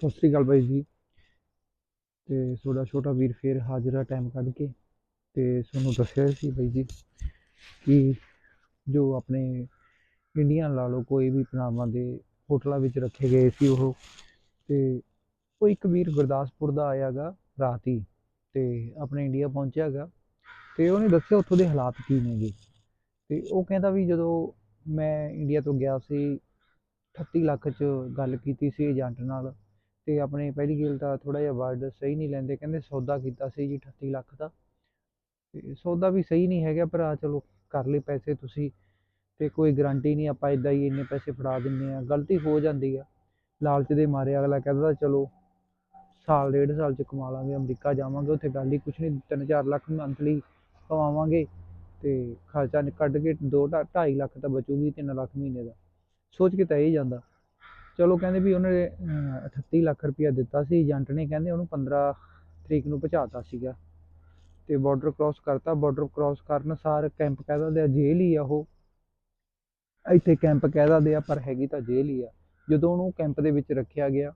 ਸਤਿ ਸ੍ਰੀ ਅਕਾਲ ਬਾਈ ਜੀ। ਤੇ ਤੁਹਾਡਾ ਛੋਟਾ ਵੀਰ ਫੇਰ ਹਾਜ਼ਰ ਆ ਟਾਈਮ ਕੱਢ ਕੇ ਤੇ ਤੁਹਾਨੂੰ ਦੱਸਿਆ ਸੀ ਬਾਈ ਜੀ ਕਿ ਜੋ ਆਪਣੇ ਇੰਡੀਅਨ ਲਾ ਲਓ, ਕੋਈ ਵੀ ਪਨਾਮਾ ਦੇ ਹੋਟਲਾਂ ਵਿੱਚ ਰੱਖੇ ਗਏ ਸੀ ਉਹ। ਤੇ ਉਹ ਇੱਕ ਵੀਰ ਗੁਰਦਾਸਪੁਰ ਦਾ ਆਇਆ ਗਾ ਰਾਤ ਹੀ ਤੇ ਆਪਣੇ ਇੰਡੀਆ ਪਹੁੰਚਿਆ ਗਾ ਤੇ ਉਹਨੇ ਦੱਸਿਆ ਉੱਥੋਂ ਦੇ ਹਾਲਾਤ ਕੀ ਨੇਗੇ ਤੇ ਉਹ ਕਹਿੰਦਾ ਵੀ ਜਦੋਂ ਮੈਂ ਇੰਡੀਆ ਤੋਂ ਗਿਆ ਸੀ 38 ਲੱਖ 'ਚ ਗੱਲ ਕੀਤੀ ਸੀ ਏਜੰਟ ਨਾਲ ਤੇ ਆਪਣੇ ਪਹਿਲੀ ਗੱਲ ਤਾਂ ਥੋੜਾ ਜਿਹਾ ਵਰਡ ਸਹੀ ਨਹੀਂ ਲੈਂਦੇ, ਕਹਿੰਦੇ ਸੌਦਾ ਕੀਤਾ ਸੀ ਜੀ 38 ਲੱਖ ਦਾ। ਤੇ ਸੌਦਾ ਵੀ ਸਹੀ ਨਹੀਂ ਹੈਗਾ, ਭਰਾ ਚਲੋ ਕਰ ਲਏ ਪੈਸੇ ਤੁਸੀਂ, ਤੇ ਕੋਈ ਗਾਰੰਟੀ ਨਹੀਂ, ਆਪਾਂ ਇਦਾਂ ਹੀ ਇੰਨੇ ਪੈਸੇ ਫੜਾ ਦਿੰਨੇ ਆ ਗਲਤੀ ਹੋ ਜਾਂਦੀ ਆ। ਲਾਲਚ ਦੇ ਮਾਰੇ ਅਗਲਾ ਕਹਿੰਦਾ, ਚਲੋ ਸਾਲ, ਡੇਢ ਸਾਲ ਚ ਕਮਾ ਲਾਂਗੇ, ਅਮਰੀਕਾ ਜਾਵਾਂਗੇ, ਉੱਥੇ ਗੱਲ ਹੀ ਕੁਛ ਨਹੀਂ, ਤਿੰਨ ਚਾਰ ਲੱਖ ਮੰਥਲੀ ਕਮਾਵਾਂਗੇ ਤੇ ਖਰਚਾ ਕੱਢ ਕੇ ਦੋ ਢਾ- ਢਾਈ ਲੱਖ ਤਾਂ ਬਚੂਗੀ ਤਿੰਨ ਲੱਖ ਮਹੀਨੇ ਦਾ। ਸੋਚ ਕੇ ਤਾਂ ਇਹ ਜਾਂਦਾ। ਚਲੋ ਕਹਿੰਦੇ ਵੀ ਉਹਨੇ ਅਹ, 38 ਲੱਖ ਰੁਪਇਆ ਦਿੱਤਾ ਸੀ ਏਜੰਟ ਨੇ ਕਹਿੰਦੇ ਉਹਨੂੰ 15 ਤਰੀਕ ਨੂੰ ਪਹੁੰਚਾਤਾ ਸੀਗਾ। ਤੇ ਬਾਰਡਰ ਕ੍ਰਾਸ ਕਰਤਾ ਬਾਰਡਰ ਕ੍ਰਾਸ ਕਰਨ ਸਾਰ ਕੈਂਪ ਕਹਿ ਦਿੰਦੇ ਆ ਜੇਲ੍ਹ ਹੀ ਆ ਉਹ। ਇੱਥੇ ਕੈਂਪ ਕਹਿ ਦਿੰਦੇ ਆ ਪਰ ਹੈਗੀ ਤਾਂ ਜੇਲ੍ਹ ਹੀ ਆ। ਜਦੋਂ ਉਹਨੂੰ ਕੈਂਪ ਦੇ ਵਿੱਚ ਰੱਖਿਆ ਗਿਆ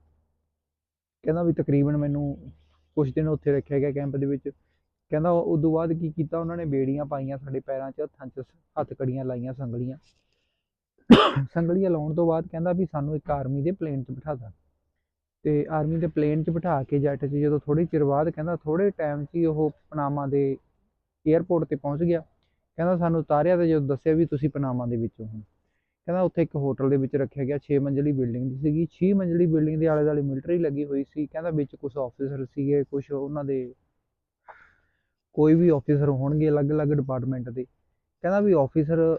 ਕਹਿੰਦਾ ਵੀ ਤਕਰੀਬਨ ਮੈਨੂੰ ਕੁਝ ਦਿਨ ਉੱਥੇ ਰੱਖਿਆ ਗਿਆ ਕੈਂਪ ਦੇ ਵਿੱਚ। ਕਹਿੰਦਾ ਉਸ ਤੋਂ ਬਾਅਦ ਕੀ ਕੀਤਾ ਉਹਨਾਂ ਨੇ ਬੇੜੀਆਂ ਪਾਈਆਂ ਸਾਡੇ ਪੈਰਾਂ 'ਚ ਹੱਥਾਂ 'ਚ ਹੱਥ ਕੜੀਆਂ ਲਾਈਆਂ ਸੰਗਲੀਆਂ। ਸੰਗਲੀਆਂ ਲਾਉਣ ਤੋਂ ਬਾਅਦ ਕਹਿੰਦਾ ਵੀ ਸਾਨੂੰ ਇੱਕ ਆਰਮੀ ਦੇ ਪਲੇਨ 'ਚ ਬਿਠਾ ਬਿਠਾਤਾ ਤੇ ਆਰਮੀ ਦੇ ਪਲੇਨ 'ਚ ਬਿਠਾ ਕੇ ਜੱਟ 'ਚ ਜਦੋਂ ਥੋੜੀ ਚਿਰ ਬਾਅਦ ਕਹਿੰਦਾ ਥੋੜੇ ਟਾਈਮ 'ਚ ਹੀ ਉਹ ਪਨਾਮਾ ਦੇ 에ਅਰਪੋਰਟ ਤੇ ਪਹੁੰਚ ਗਿਆ। ਕਹਿੰਦਾ ਸਾਨੂੰ ਉਤਾਰਿਆ ਤੇ ਜਦੋਂ ਦੱਸਿਆ ਵੀ ਤੁਸੀਂ ਪਨਾਮਾ ਦੇ ਵਿੱਚੋਂ ਹੋ। ਕਹਿੰਦਾ ਉੱਥੇ ਇੱਕ ਹੋਟਲ ਦੇ ਵਿੱਚ ਰੱਖਿਆ ਗਿਆ 6 ਮੰਜ਼ਲੀ ਬਿਲਡਿੰਗ ਦੀ ਸੀਗੀ। 6 ਮੰਜ਼ਲੀ ਬਿਲਡਿੰਗ ਦੇ ਆਲੇ ਦੁਆਲੇ ਮਿਲਟਰੀ ਲੱਗੀ ਹੋਈ ਸੀ। ਕਹਿੰਦਾ ਵਿੱਚ ਕੁਝ ਆਫੀਸਰ ਸੀਗੇ ਕੁਝ ਉਹਨਾਂ ਦੇ ਕੋਈ ਵੀ ਆਫੀਸਰ ਹੋਣਗੇ ਅਲੱਗ-ਅਲੱਗ ਡਿਪਾਰਟਮੈਂਟ ਦੇ। ਕਹਿੰਦਾ ਵੀ ਆਫੀਸਰ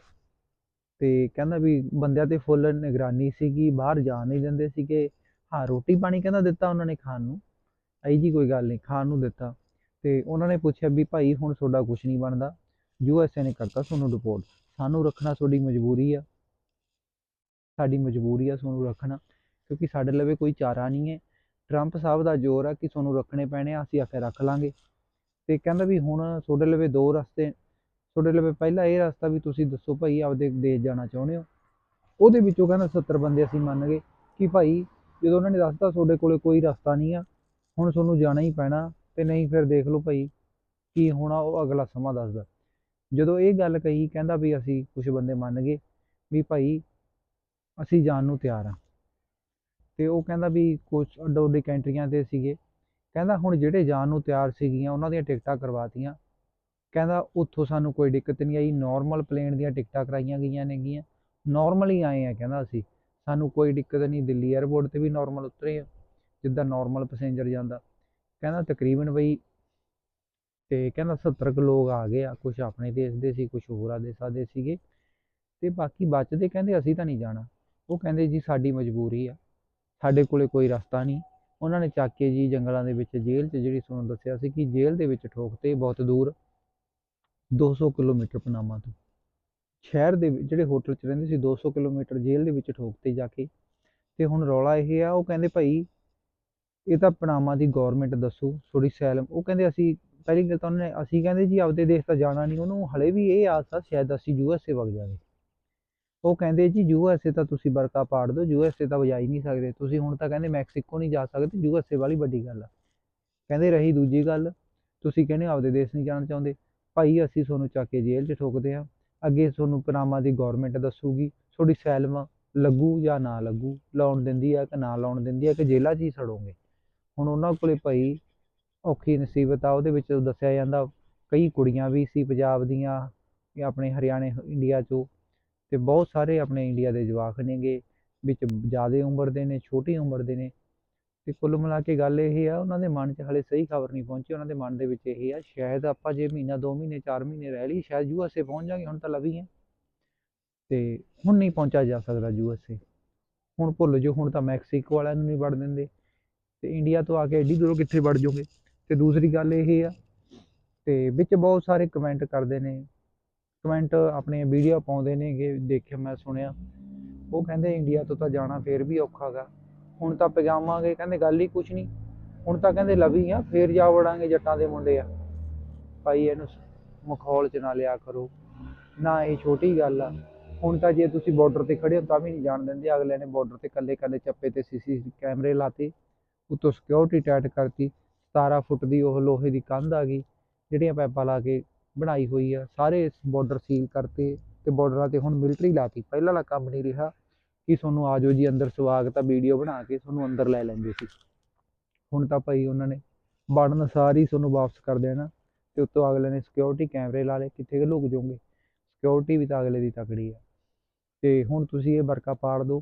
ਤੇ ਕਹਿੰਦਾ ਵੀ ਬੰਦਿਆਂ ਤੇ ਫੁੱਲ ਨਿਗਰਾਨੀ ਸੀਗੀ, ਬਾਹਰ ਜਾਣ ਨਹੀਂ ਦਿੰਦੇ ਸੀਗੇ। ਹਾਂ, ਰੋਟੀ ਪਾਣੀ ਕਹਿੰਦਾ ਦਿੱਤਾ ਉਹਨਾਂ ਨੇ ਖਾਣ ਨੂੰ। ਐਈ ਜੀ, ਕੋਈ ਗੱਲ ਨਹੀਂ, ਖਾਣ ਨੂੰ ਦਿੱਤਾ। ਤੇ ਉਹਨਾਂ ਨੇ ਪੁੱਛਿਆ ਵੀ ਭਾਈ, ਹੁਣ ਤੁਹਾਡਾ ਕੁਝ ਨਹੀਂ ਬਣਦਾ। ਯੂਐਸਏ ਨੇ ਕਰਤਾ ਤੁਹਾਨੂੰ ਰਿਪੋਰਟ। ਸਾਨੂੰ ਰੱਖਣਾ ਤੁਹਾਡੀ ਮਜਬੂਰੀ ਆ। ਸਾਡੀ ਮਜਬੂਰੀ ਆ ਤੁਹਾਨੂੰ ਰੱਖਣਾ, ਕਿਉਂਕਿ ਸਾਡੇ ਲਵੇ ਕੋਈ ਚਾਰਾ ਨਹੀਂ ਹੈ। ਟਰੰਪ ਸਾਹਿਬ ਦਾ ਜ਼ੋਰ ਆ ਕਿ ਤੁਹਾਨੂੰ ਰੱਖਣੇ ਪੈਣੇ ਆ, ਅਸੀਂ ਆਖੇ ਰੱਖ ਲਾਂਗੇ। ਤੇ ਕਹਿੰਦਾ ਵੀ ਹੁਣ ਤੁਹਾਡੇ ਲਵੇ ਦੋ ਰਸਤੇ ਤੁਹਾਡੇ ਲਈ ਪਹਿਲਾ ਇਹ ਰਸਤਾ ਵੀ ਤੁਸੀਂ ਦੱਸੋ ਭਾਈ, ਆਪਦੇ ਦੇਸ਼ ਜਾਣਾ ਚਾਹੁੰਦੇ ਹੋ। ਉਹਦੇ ਵਿੱਚੋਂ ਕਹਿੰਦਾ 70 ਬੰਦੇ ਅਸੀਂ ਮੰਨ ਗਏ ਕਿ ਭਾਈ, ਜਦੋਂ ਉਹਨਾਂ ਨੇ ਦੱਸਤਾ ਤੁਹਾਡੇ ਕੋਲੇ ਕੋਈ ਰਸਤਾ ਨਹੀਂ ਆ, ਹੁਣ ਤੁਹਾਨੂੰ ਜਾਣਾ ਹੀ ਪੈਣਾ ਤੇ ਨਹੀਂ ਫਿਰ ਦੇਖ ਲਓ ਭਾਈ ਕੀ ਹੋਣਾ ਉਹ ਅਗਲਾ ਸਮਾਂ ਦੱਸਦਾ। ਜਦੋਂ ਇਹ ਗੱਲ ਕਹੀ, ਕਹਿੰਦਾ ਵੀ ਅਸੀਂ ਕੁਝ ਬੰਦੇ ਮੰਨ ਗਏ ਵੀ ਭਾਈ, ਅਸੀਂ ਜਾਣ ਨੂੰ ਤਿਆਰ ਆ। ਤੇ ਉਹ ਕਹਿੰਦਾ ਵੀ ਕੁਝ ਅੱਡੋ ਅੱਡੀ ਕੰਟਰੀਆਂ ਤੇ ਸੀਗੇ। ਕਹਿੰਦਾ ਹੁਣ ਜਿਹੜੇ ਜਾਣ ਨੂੰ ਤਿਆਰ ਸੀਗੀਆਂ, ਉਹਨਾਂ ਦੀਆਂ ਟਿਕਟਾਂ ਕਰਵਾਤੀਆਂ ਕਹਿੰਦਾ ਉੱਥੋਂ ਸਾਨੂੰ ਕੋਈ ਦਿੱਕਤ ਨਹੀਂ ਆਈ ਨਾਰਮਲ ਪਲੇਨ ਦੀਆਂ ਟਿਕਟਾਂ ਕਰਾਈਆਂ ਗਈਆਂ ਨੇਗੀਆਂ। ਨਾਰਮਲ ਹੀ ਆਏ ਆ ਕਹਿੰਦਾ ਅਸੀਂ। ਸਾਨੂੰ ਕੋਈ ਦਿੱਕਤ ਨਹੀਂ, ਦਿੱਲੀ 에ਅਰਪੋਰਟ ਤੇ ਵੀ ਨਾਰਮਲ ਉਤਰੇ ਆ, ਜਿੱਦਾਂ ਨਾਰਮਲ ਪੈਸੇਂਜਰ ਜਾਂਦਾ। ਕਹਿੰਦਾ ਤਕਰੀਬਨ ਬਈ ਤੇ ਕਹਿੰਦਾ 70 ਕੁ ਲੋਕ ਆ ਗਏ ਆ ਕੁਝ ਆਪਣੇ ਦੇਸ਼ ਦੇ ਸੀ ਕੁਝ ਹੋਰ ਦੇਸ਼ਾਂ ਦੇ ਸੀਗੇ। ਤੇ ਬਾਕੀ ਬਚਦੇ ਕਹਿੰਦੇ ਅਸੀਂ ਤਾਂ ਨਹੀਂ ਜਾਣਾ। ਉਹ ਕਹਿੰਦੇ ਜੀ ਸਾਡੀ ਮਜਬੂਰੀ ਆ, ਸਾਡੇ ਕੋਲੇ ਕੋਈ ਰਸਤਾ ਨਹੀਂ। ਉਹਨਾਂ ਨੇ ਚੱਕ ਕੇ ਜੀ ਜੰਗਲਾਂ ਦੇ ਵਿੱਚ ਜੇਲ੍ਹ 'ਚ ਜਿਹੜੀ ਤੁਹਾਨੂੰ ਦੱਸਿਆ ਸੀ ਕਿ ਜੇਲ੍ਹ ਦੇ ਵਿੱਚ ਠੋਕਤੇ ਬਹੁਤ ਦੂਰ। 200 ਕਿਲੋਮੀਟਰ ਪਨਾਮਾ ਤੋਂ। ਸ਼ਹਿਰ ਦੇ ਜਿਹੜੇ ਹੋਟਲ 'ਚ ਰਹਿੰਦੇ ਸੀ 200 ਕਿਲੋਮੀਟਰ ਜੇਲ੍ਹ ਦੇ ਵਿੱਚ ਠੋਕਤੇ ਜਾ ਕੇ। ਤੇ ਹੁਣ ਰੌਲਾ ਇਹ ਆ, ਉਹ ਕਹਿੰਦੇ ਭਾਈ, ਇਹ ਤਾਂ ਪਨਾਮਾ ਦੀ ਗਵਰਨਮੈਂਟ ਦੱਸੋ ਥੋੜੀ ਸੈਲਮ ਉਹ ਕਹਿੰਦੇ ਅਸੀਂ, ਪਹਿਲੀ ਗੱਲ ਤਾਂ ਉਹਨੇ, ਅਸੀਂ ਕਹਿੰਦੇ ਜੀ ਆਪਦੇ ਦੇਸ਼ ਤਾਂ ਜਾਣਾ ਨਹੀਂ, ਉਹਨੂੰ ਹਲੇ ਵੀ ਇਹ ਆਸ ਆ, ਸ਼ਾਇਦ ਅਸੀਂ ਯੂਐਸਏ ਵਗ ਜਾਵੇ। ਉਹ ਕਹਿੰਦੇ ਜੀ ਯੂਐਸਏ ਤਾਂ ਤੁਸੀਂ ਵਰਕਾ ਪਾੜ ਦਿਓ ਯੂਐਸਏ ਤਾਂ ਵਜਾ ਹੀ ਨਹੀਂ ਸਕਦੇ। ਤੁਸੀਂ ਹੁਣ ਤਾਂ ਕਹਿੰਦੇ ਮੈਕਸੀਕੋ ਨਹੀਂ ਜਾ ਸਕਦੇ ਯੂਐਸਏ ਵਾਲੀ ਵੱਡੀ ਗੱਲ ਆ। ਕਹਿੰਦੇ ਰਹੀ ਦੂਜੀ ਗੱਲ, ਤੁਸੀਂ ਕਹਿੰਦੇ ਆਪਦੇ ਦੇਸ਼ ਨਹੀਂ ਜਾਣਾ ਚਾਹੁੰਦੇ। ਭਾਈ ਅਸੀਂ ਤੁਹਾਨੂੰ ਚੱਕ ਕੇ ਜੇਲ੍ਹ 'ਚ ਠੋਕਦੇ ਆ ਅੱਗੇ ਤੁਹਾਨੂੰ ਪਨਾਮਾ ਦੀ ਗਵਰਨਮੈਂਟ ਦੱਸੂਗੀ, ਤੁਹਾਡੀ ਸੈਲਮ ਲੱਗੂ ਜਾਂ ਨਾ ਲੱਗੂ, ਲਾਉਣ ਦਿੰਦੀ ਆ ਕਿ ਨਾ ਲਾਉਣ ਦਿੰਦੀ ਆ ਕਿ ਜੇਲ੍ਹਾਂ 'ਚ ਹੀ ਸੜੋਗੇ। ਹੁਣ ਉਹਨਾਂ ਕੋਲੇ ਭਾਈ ਔਖੀ ਨਸੀਬਤ ਆ, ਉਹਦੇ ਵਿੱਚ ਦੱਸਿਆ ਜਾਂਦਾ ਕਈ ਕੁੜੀਆਂ ਵੀ ਸੀ ਪੰਜਾਬ ਦੀਆਂ ਜਾਂ ਆਪਣੇ ਹਰਿਆਣੇ, ਇੰਡੀਆ 'ਚੋਂ ਤੇ ਬਹੁਤ ਸਾਰੇ ਆਪਣੇ ਇੰਡੀਆ ਦੇ ਜਵਾਕ ਨੇਗੇ, ਵਿੱਚ ਜ਼ਿਆਦਾ ਉਮਰ ਦੇ ਨੇ, ਛੋਟੀ ਉਮਰ ਦੇ ਨੇ। ਤੇ ਕੁੱਲ ਮਿਲਾ ਕੇ ਗੱਲ ਇਹ ਆ, ਉਹਨਾਂ ਦੇ ਮਨ 'ਚ ਹਲੇ ਸਹੀ ਖਬਰ ਨਹੀਂ ਪਹੁੰਚੀ, ਉਹਨਾਂ ਦੇ ਮਨ ਦੇ ਵਿੱਚ ਇਹ ਆ, ਸ਼ਾਇਦ ਆਪਾਂ ਜੇ ਮਹੀਨਾ, ਦੋ ਮਹੀਨੇ, ਚਾਰ ਮਹੀਨੇ ਰਹਿ ਲਈ, ਸ਼ਾਇਦ ਯੂਐਸਏ ਪਹੁੰਚ ਜਾਗੇ, ਹੁਣ ਤਾਂ ਲਵੀ ਹੈ ਤੇ ਹੁਣ ਨਹੀਂ ਪਹੁੰਚਿਆ ਜਾ ਸਕਦਾ ਯੂਐਸਏ ਹੁਣ ਭੁੱਲ ਜੋ ਹੁਣ ਤਾਂ ਮੈਕਸੀਕੋ ਵਾਲਿਆਂ ਨੂੰ ਨਹੀਂ ਵੜ ਦਿੰਦੇ। ਤੇ ਇੰਡੀਆ ਤੋਂ ਆ ਕੇ ਐਡੀ ਦੂਰੋਂ ਕਿੱਥੇ ਵੜ ਜਾਓਗੇ ਤੇ ਦੂਸਰੀ ਗੱਲ ਇਹ ਆ, ਤੇ ਵਿੱਚ ਬਹੁਤ ਸਾਰੇ ਕਮੈਂਟ ਕਰਦੇ ਨੇ। ਕਮੈਂਟ ਆਪਣੇ ਵੀਡੀਓ ਪਾਉਂਦੇ ਨੇਗੇ, ਦੇਖਿਆ ਮੈਂ ਸੁਣਿਆ। ਉਹ ਕਹਿੰਦੇ ਇੰਡੀਆ ਤੋਂ ਤਾਂ ਜਾਣਾ ਫੇਰ ਵੀ ਔਖਾ ਗਾ। ਹੁਣ ਤਾਂ ਪਜਾਮਾਂਗੇ ਕਹਿੰਦੇ ਗੱਲ ਹੀ ਕੁਛ ਨਹੀਂ। ਹੁਣ ਤਾਂ ਕਹਿੰਦੇ ਲਵੀ ਆ, ਫੇਰ ਜਾ ਵੜਾਂਗੇ ਜੱਟਾਂ ਦੇ ਮੁੰਡੇ ਆ। ਭਾਈ ਇਹਨੂੰ ਮਖੌਲ ਚ ਨਾ ਲਿਆ ਕਰੋ। ਨਾ ਇਹ ਛੋਟੀ ਗੱਲ ਆ। ਹੁਣ ਤਾਂ ਜੇ ਤੁਸੀਂ ਬਾਰਡਰ ਤੇ ਖੜੇ ਹੋ, ਤਾਂ ਵੀ ਨਹੀਂ ਜਾਣ ਦਿੰਦੇ। ਅਗਲੇ ਨੇ ਬਾਰਡਰ ਤੇ ਕੱਲੇ ਕੱਲੇ ਚੱਪੇ ਤੇ ਸੀਸੀ ਕੈਮਰੇ ਲਾਤੇ। ਉੱਤੋਂ ਸਿਕਿਉਰਿਟੀ ਟਾਈਟ ਕਰਤੀ। 17 ਫੁੱਟ ਦੀ ਉਹ ਲੋਹੇ ਦੀ ਕੰਧ ਆ ਗਈ। ਜਿਹੜੀਆਂ ਪੈਪਾਂ ਲਾ ਕੇ ਬਣਾਈ ਹੋਈ ਆ, ਸਾਰੇ ਬਾਰਡਰ ਸੀਲ ਕਰਤੇ ਤੇ ਬਾਰਡਰਾਂ ਤੇ ਹੁਣ ਮਿਲਟਰੀ ਲਾਤੀ। ਪਹਿਲਾਂ ਵਾਲਾ ਕੰਮ ਨਹੀਂ ਰਿਹਾ। ਕਿ ਤੁਹਾਨੂੰ ਆ ਜਾਓ ਜੀ ਅੰਦਰ ਸਵਾਗਤ ਆ ਵੀਡੀਓ ਬਣਾ ਕੇ, ਤੁਹਾਨੂੰ ਅੰਦਰ ਲੈ ਲੈਂਦੇ ਸੀ। ਹੁਣ ਤਾਂ ਭਾਈ ਉਹਨਾਂ ਨੇ ਵੜਨ ਸਾਰੀ ਤੁਹਾਨੂੰ ਵਾਪਸ ਕਰ ਦੇਣਾ ਤੇ ਉੱਤੋਂ ਅਗਲੇ ਨੇ ਸਿਕਿਉਰਿਟੀ ਕੈਮਰੇ ਲਾ ਲਏ, ਕਿੱਥੇ ਕੁ ਲੋਕ ਜਾਓਗੇ? ਸਿਕਿਉਰਿਟੀ ਵੀ ਤਾਂ ਅਗਲੇ ਦੀ ਤਕੜੀ ਆ। ਤੇ ਹੁਣ ਤੁਸੀਂ ਇਹ ਵਰਕਾ ਪਾੜ ਦਿਓ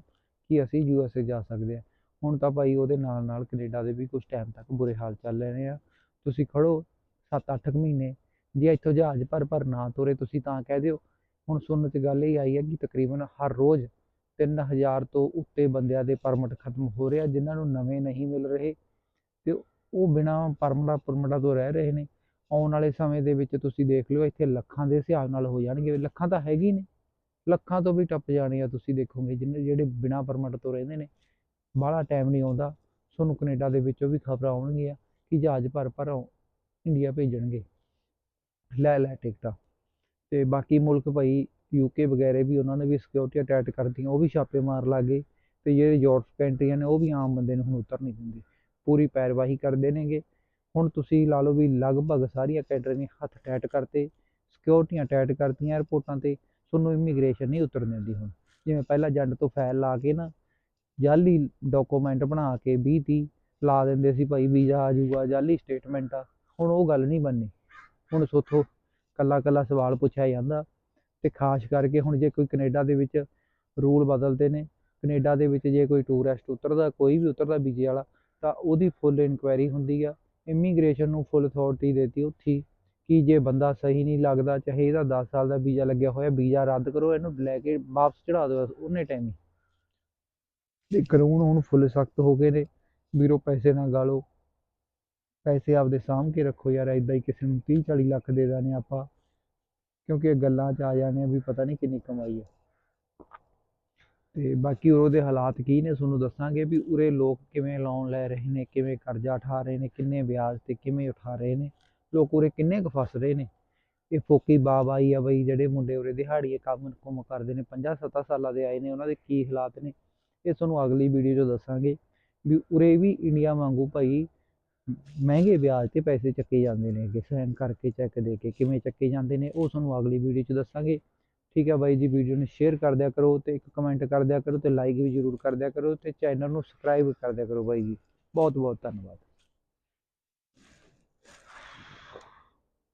ਕਿ ਅਸੀਂ ਯੂ ਐਸ ਏ ਜਾ ਸਕਦੇ ਹਾਂ ਹੁਣ ਤਾਂ ਭਾਈ ਉਹਦੇ ਨਾਲ ਨਾਲ ਕੈਨੇਡਾ ਦੇ ਵੀ ਕੁਝ ਟਾਈਮ ਤੱਕ ਬੁਰੇ ਹਾਲ ਚੱਲ ਰਹੇ ਆ। ਤੁਸੀਂ ਖੜੋ 7-8 ਮਹੀਨੇ, ਜੇ ਇੱਥੋਂ ਜਹਾਜ਼ ਭਰ ਭਰ ਨਾ ਤੁਰੇ ਤੁਸੀਂ ਤਾਂ ਕਹਿ ਦਿਓ। ਹੁਣ ਸੁਣਨ 'ਚ ਗੱਲ ਇਹ ਆਈ ਹੈ ਕਿ ਤਕਰੀਬਨ ਹਰ ਰੋਜ਼ 3000 ਤੋਂ ਉੱਤੇ ਬੰਦਿਆਂ ਦੇ ਪਰਮਿਟ ਖਤਮ ਹੋ ਰਿਹਾ, ਜਿਨ੍ਹਾਂ ਨੂੰ ਨਵੇਂ ਨਹੀਂ ਮਿਲ ਰਹੇ ਤੇ ਉਹ ਬਿਨਾਂ ਪਰਮਿਟਾਂ ਪਰਮਿਟਾਂ ਤੋਂ ਰਹਿ ਰਹੇ ਨੇ। ਆਉਣ ਵਾਲੇ ਸਮੇਂ ਦੇ ਵਿੱਚ ਤੁਸੀਂ ਦੇਖ ਲਿਓ, ਇੱਥੇ ਲੱਖਾਂ ਦੇ ਹਿਸਾਬ ਨਾਲ ਹੋ ਜਾਣਗੇ। ਲੱਖਾਂ ਤਾਂ ਹੈਗੇ ਨੇ, ਲੱਖਾਂ ਤੋਂ ਵੀ ਟੱਪ ਜਾਣੇ ਆ ਤੁਸੀਂ ਦੇਖੋਗੇ ਜਿਹਨੇ ਜਿਹੜੇ ਬਿਨਾਂ ਪਰਮਿਟ ਤੋਂ ਰਹਿੰਦੇ ਨੇ। ਬਾਹਲਾ ਟਾਈਮ ਨਹੀਂ ਆਉਂਦਾ, ਤੁਹਾਨੂੰ ਕੈਨੇਡਾ ਦੇ ਵਿੱਚੋਂ ਵੀ ਖਬਰਾਂ ਆਉਣਗੀਆਂ ਕਿ ਜਹਾਜ਼ ਭਰ ਭਰ ਇੰਡੀਆ ਭੇਜਣਗੇ। ਲੈ ਲੈ ਟਿਕਟਾਂ। ਤੇ ਬਾਕੀ ਮੁਲਕ ਭਾਈ ਯੂਕੇ ਵਗੈਰੇ ਵੀ ਉਹਨਾਂ ਨੇ ਵੀ ਸਿਕਿਉਰਿਟੀ ਟਾਈਟ ਕਰਤੀਆਂ, ਉਹ ਵੀ ਛਾਪੇ ਮਾਰ ਲੱਗੇ ਤੇ ਜਿਹੜੇ ਯੂਰਪ ਕੰਟਰੀਆਂ ਨੇ, ਉਹ ਵੀ ਆਮ ਬੰਦੇ ਨੂੰ ਹੁਣ ਉਤਰ ਨਹੀਂ ਦਿੰਦੇ। ਪੂਰੀ ਪੈਰਵਾਹੀ ਕਰਦੇ ਨੇਗੇ। ਹੁਣ ਤੁਸੀਂ ਲਾ ਲਓ ਵੀ ਲਗਭਗ ਸਾਰੀਆਂ ਕੰਟਰੀਆਂ ਨੇ ਹੱਥ ਟੈਟ ਕਰਤੇ ਸਿਕਿਉਰਿਟੀਆਂ ਟੈਟ ਕਰਤੀਆਂ 에ਅਰਪੋਰਟਾਂ ਤੇ, ਤੁਹਾਨੂੰ ਇਮੀਗ੍ਰੇਸ਼ਨ ਨਹੀਂ ਉਤਰਨ ਦਿੰਦੀ ਹੁਣ। ਜਿਵੇਂ ਪਹਿਲਾਂ ਜੰਡ ਤੋਂ ਫਾਈਲ ਲਾ ਕੇ ਨਾ, ਜਾਲੀ ਡਾਕੂਮੈਂਟ ਬਣਾ ਕੇ 20 30 ਲਾ ਦਿੰਦੇ ਸੀ ਭਾਈ, ਵੀਜ਼ਾ ਆ ਜਾਊਗਾ, ਜਾਲੀ ਸਟੇਟਮੈਂਟ ਆ। ਹੁਣ ਉਹ ਗੱਲ ਨਹੀਂ ਬਣਨੀ। ਹੁਣ ਸੋਥੋਂ ਕੱਲਾ ਕੱਲਾ ਸਵਾਲ ਪੁੱਛਿਆ ਜਾਂਦਾ। ਤੇ ਖਾਸ ਕਰਕੇ ਹੁਣ ਜੇ ਕੋਈ ਕੈਨੇਡਾ ਦੇ ਵਿੱਚ ਰੂਲ ਬਦਲਦੇ ਨੇ, ਕੈਨੇਡਾ ਦੇ ਵਿੱਚ ਜੇ ਕੋਈ ਟੂਰਿਸਟ ਉਤਰਦਾ, ਕੋਈ ਵੀ ਉਤਰਦਾ ਵੀਜ਼ੇ ਵਾਲਾ, ਤਾਂ ਉਹਦੀ ਫੁੱਲ ਇਨਕੁਆਇਰੀ ਹੁੰਦੀ ਆ ਇਮੀਗ੍ਰੇਸ਼ਨ ਨੂੰ ਫੁੱਲ ਅਥਾਰਟੀ ਦੇਤੀ ਉੱਥੇ ਕਿ ਜੇ ਬੰਦਾ ਸਹੀ ਨਹੀਂ ਲੱਗਦਾ, ਚਾਹੇ ਇਹਦਾ 10 ਸਾਲ ਦਾ ਵੀਜ਼ਾ ਲੱਗਿਆ ਹੋਇਆ, ਵੀਜ਼ਾ ਰੱਦ ਕਰੋ, ਇਹਨੂੰ ਲੈ ਕੇ ਵਾਪਸ ਚੜਾ ਦਿਓ ਉਹਨੇ ਟਾਈਮ ਹੀ। ਤੇ ਕਾਨੂੰਨ ਹੁਣ ਫੁੱਲ ਸਖਤ ਹੋ ਗਏ ਨੇ, ਵੀਰੋ ਪੈਸੇ ਨਾ ਗਾਲੋ, ਪੈਸੇ ਆਪਦੇ ਸਾਂਭ ਕੇ ਰੱਖੋ ਯਾਰ ਐਦਾਂ ਹੀ ਕਿਸੇ ਨੂੰ 30 40 ਲੱਖ ਦੇ ਦਾਨੇ ਆਪਾਂ। ਕਿਉਂਕਿ ਇਹ ਗੱਲਾਂ 'ਚ ਆ ਜਾਣੇ ਆ ਵੀ ਪਤਾ ਨਹੀਂ ਕਿੰਨੀ ਕਮਾਈ ਹੈ ਤੇ ਬਾਕੀ ਉਹਦੇ ਹਾਲਾਤ ਕੀ ਨੇ ਤੁਹਾਨੂੰ ਦੱਸਾਂਗੇ ਵੀ ਉਰੇ ਲੋਕ ਕਿਵੇਂ ਲੋਨ ਲੈ ਰਹੇ ਨੇ, ਕਿਵੇਂ ਕਰਜ਼ਾ ਉਠਾ ਰਹੇ ਨੇ, ਕਿੰਨੇ ਵਿਆਜ ਤੇ ਕਿਵੇਂ ਉਠਾ ਰਹੇ ਨੇ, ਲੋਕ ਉਰੇ ਕਿੰਨੇ ਕੁ ਫਸ ਰਹੇ ਨੇ। ਇਹ ਫੋਕੀ ਬਾਬਾਈ ਆ ਬਈ, ਜਿਹੜੇ ਮੁੰਡੇ ਉਰੇ ਦਿਹਾੜੀਏ ਕੰਮ ਕੁਮ ਕਰਦੇ ਨੇ 50 70 ਸਾਲਾਂ ਦੇ ਆਏ ਨੇ, ਉਹਨਾਂ ਦੇ ਕੀ ਹਾਲਾਤ ਨੇ, ਇਹ ਤੁਹਾਨੂੰ ਅਗਲੀ ਵੀਡੀਓ 'ਚ ਦੱਸਾਂਗੇ ਵੀ ਉਰੇ ਵੀ ਇੰਡੀਆ ਵਾਂਗੂ ਭਾਈ ਮਹਿੰਗੇ ਵਿਆਜ ਤੇ ਪੈਸੇ ਚੱਕੇ ਜਾਂਦੇ ਨੇ ਕਿ ਸਾਈਨ ਕਰਕੇ ਚੈੱਕ ਦੇ ਕੇ ਕਿਵੇਂ ਚੱਕੇ ਜਾਂਦੇ ਨੇ, ਉਹ ਤੁਹਾਨੂੰ ਅਗਲੀ ਵੀਡੀਓ 'ਚ ਦੱਸਾਂਗੇ। ਠੀਕ ਹੈ ਬਾਈ ਜੀ ਵੀਡੀਓ ਨੂੰ ਸ਼ੇਅਰ ਕਰ ਦਿਆ ਕਰੋ ਤੇ ਇੱਕ ਕਮੈਂਟ ਕਰ ਦਿਆ ਕਰੋ ਤੇ ਲਾਈਕ ਵੀ ਜ਼ਰੂਰ ਕਰ ਦਿਆ ਕਰੋ ਤੇ ਚੈਨਲ ਨੂੰ ਸਬਸਕ੍ਰਾਈਬ ਕਰ ਦਿਆ ਕਰੋ ਬਾਈ ਜੀ। ਬਹੁਤ ਬਹੁਤ ਧੰਨਵਾਦ।